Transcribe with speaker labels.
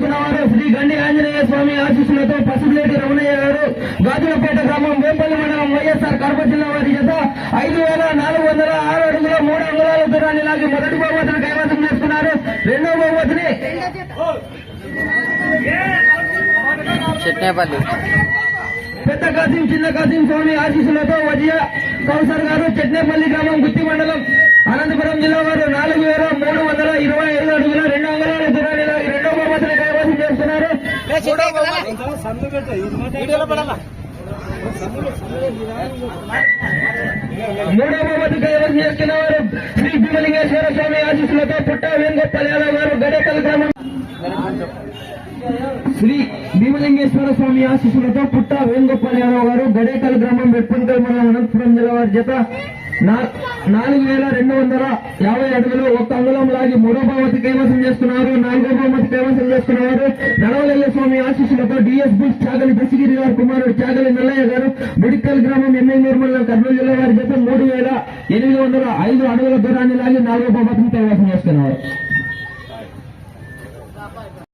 Speaker 1: చేసుకున్నవారు శ్రీ గండి ఆంజనేయ స్వామి ఆశీస్సులతో పసుపులేటి రమణయ్య గారు గాజులపేట గ్రామం వేంపల్లి మండలం వైఎస్ఆర్ కడప జిల్లా వారి చేత ఐదు వేల నాలుగు వందల ఆరు అడుగుల మూడు అంగుళాల దూరాన్ని లాగి మొదటి బహుమతిని కైవసం చేసుకున్నారు. రెండో బహుమతిని పెద్ద కాసిం చిన్న కాసిం స్వామి ఆశీస్సులతో వజియ కౌసర్ గారు చెట్నేపల్లి గ్రామం గుత్తి మండలం అనంతపురం జిల్లా వారు నాలుగు వేల మూడు వందల ఇరవై ఐదు అడుగుల రెండు అంగుళాల దూరాన్ని లాగి రెండో బహుమతిని కైవసం చేస్తున్నారు మూడో బహుమతి కైవసం చేసుకున్న వారు శ్రీ భీమలింగేశ్వర స్వామి ఆశీస్సులతో పుట్ట వేణుగోపాల్ యాదవ్ గారు గడేకల్ గ్రామం శ్రీ భీమలింగేశ్వర స్వామి ఆశీస్సులతో పుట్ట వేణుగోపాల్ యాదవ్ గారు గడేకల్ గ్రామం వెప్పంకల్ మండలం అనంతపురం జిల్లా వారి చేత నాలుగు వేల రెండు వందల యాభై అడుగులు ఒక్క అంగుళం లాగి మూడో భావతి కైవసం చేస్తున్నారు నాలుగో భావతి కైవసం చేస్తున్నారు నడవలెల్ల స్వామి ఆశీస్సులతో డిఎస్ బుల్స్ చాగలి దశగిరి గారు కుమారుడు చాగలి నల్లయ్య గారు మిడికల్ గ్రామం ఎంఏ నిర్మల్ కర్నూలు జిల్లా వారి చేత మూడు వేల ఎనిమిది వందల ఐదు అడుగుల దూరాన్ని లాగి నాలుగో భావతిని కైవసం చేస్తున్నారు